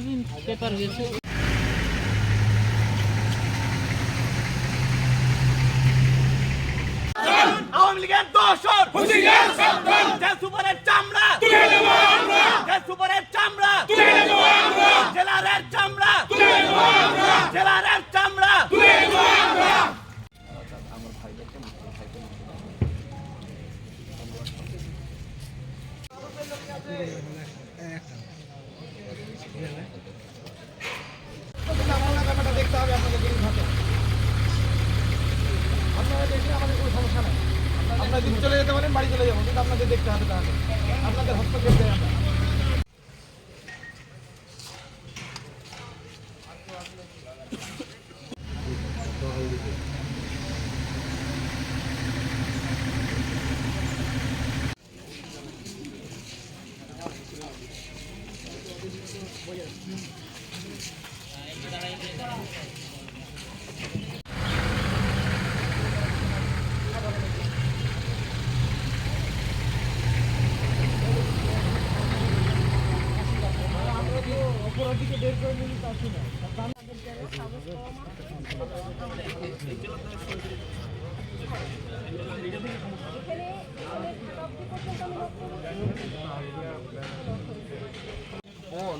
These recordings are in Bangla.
সারাদিন পেপার গেছে আওয়ামী লীগের দোষর যে সুপারের চামড়া যে সুপারের চামড়া জেলারের চামড়া জেলারের চামড়া আপনারা যদি চলে যেতে পারেন বাড়ি চলে যাব, কিন্তু আপনাদের দেখতে হবে তাহলে। আপনাদের হস্তক্ষেপ চাই আমরা উপরের দিকে করে নিলি তা শুনে ফোন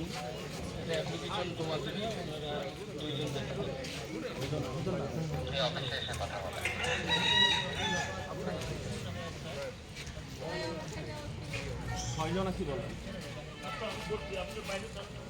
একটা অ্যাপ্লিকেশন তোমাদেরই আপনারা ছয়জন আছি বলেন আপনার বাইরে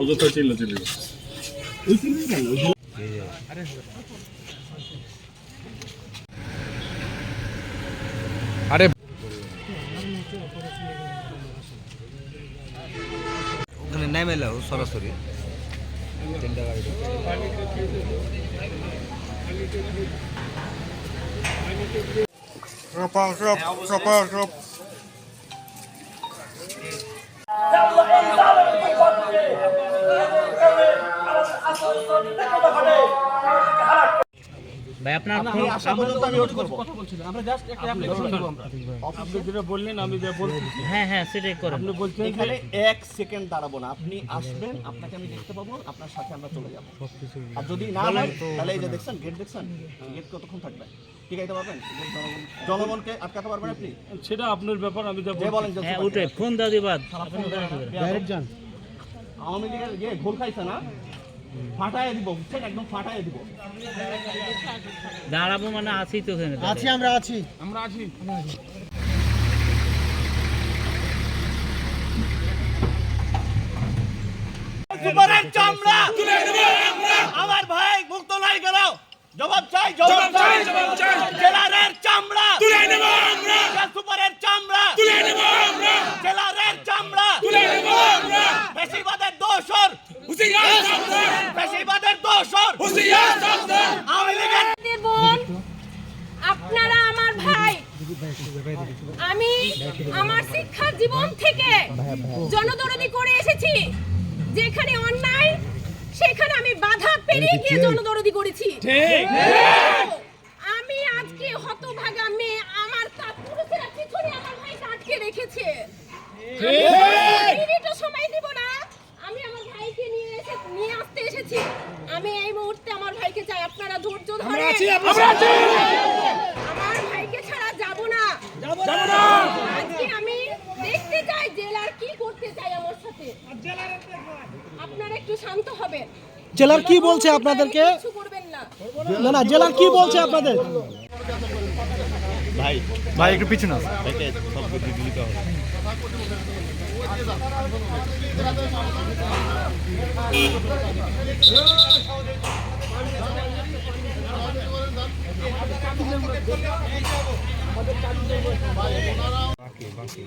অযথা চিল্লা চিল্লি ওখানে নেমে এলো সরাসরি। তিনটা গাড়ি আমি ওঠ আমরা আপনি যেটা বললেন আমি যা বলতেছি হ্যাঁ হ্যাঁ সেটাই করেন। আপনি বলছেন এখানে এক সেকেন্ড দাঁড়াবো না। আপনি আসবেন আপনাকে আমি দেখতে পাবো আপনার সাথে আমরা চলে যাব। আর যদি না হয় তাহলে এই যে দেখছেন গেট দেখছেন? গেট কতক্ষণ থাকবে? ঠিক আছে পারবেন জনগণকে আটকাতে পারবেন আপনি? সেটা আপনার ব্যাপার আমি যা বলেন যে হ্যাঁ ওটাই। ফোন যান আওয়ামী লীগের ইয়ে ঘোল খাইছে না ফাটায় দিব বুঝছেন একদম ফাটায় দিব। দাঁড়াবো মানে আছি তো ওখানে আছি আমরা আছি। আমরা আছি। সুপারের চামড়া তুলে নেব আমরা আমার ভাই মুক্ত নাই গেল জবাব চাই জবাব চাই জবাব চাই জেলারের চামড়া তুলে নেব আমরা সুপারের চামড়া তুলে নেব আমরা জেলারের চামড়া তুলে নেব আমরা বেশিবাদের দোষর হুঁশিয়ার সাবধান বেশিবাদের দোষর হুঁশিয়ার সাবধান আওয়ামী লীগের আপনাদের বোন আপনারা আমার ভাই আমি আমার শিক্ষার জীবন থেকে জনদরদি করে এসেছি যেখানে অন্যায় সেখানে আমি বাধা পেরিয়ে গিয়ে জনদরদি করেছি। আমি আজকে হতভাগা মেয়ে আমার তা পুরুষেরা পিছনে আমার ভাইকে আটকে রেখেছে। মিনিটও সময় দিব না। আমি আমার ভাইকে নিয়ে এসে নিয়ে আসতে এসেছি। আমি এই মুহূর্তে আমার ভাইকে চাই আপনারা ধৈর্য ধরে আমার ভাইকে ছাড়া যাব না আজকে আমি দেখতে চাই জেলার কি করতে চাই আমার সাথে আপনারা একটু শান্ত হবেন জেলার কি বলছে আপনাদেরকে? না না জেলার কি বলছে আপনাদের? ভাই একটু পিছনে বাকি বাকি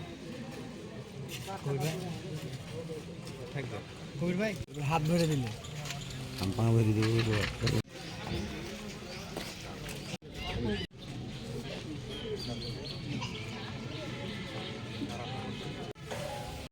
কবির ভাই কবির ভাই। হাত ধরে দিলে। അമ്പാവ് ഒരു രൂപ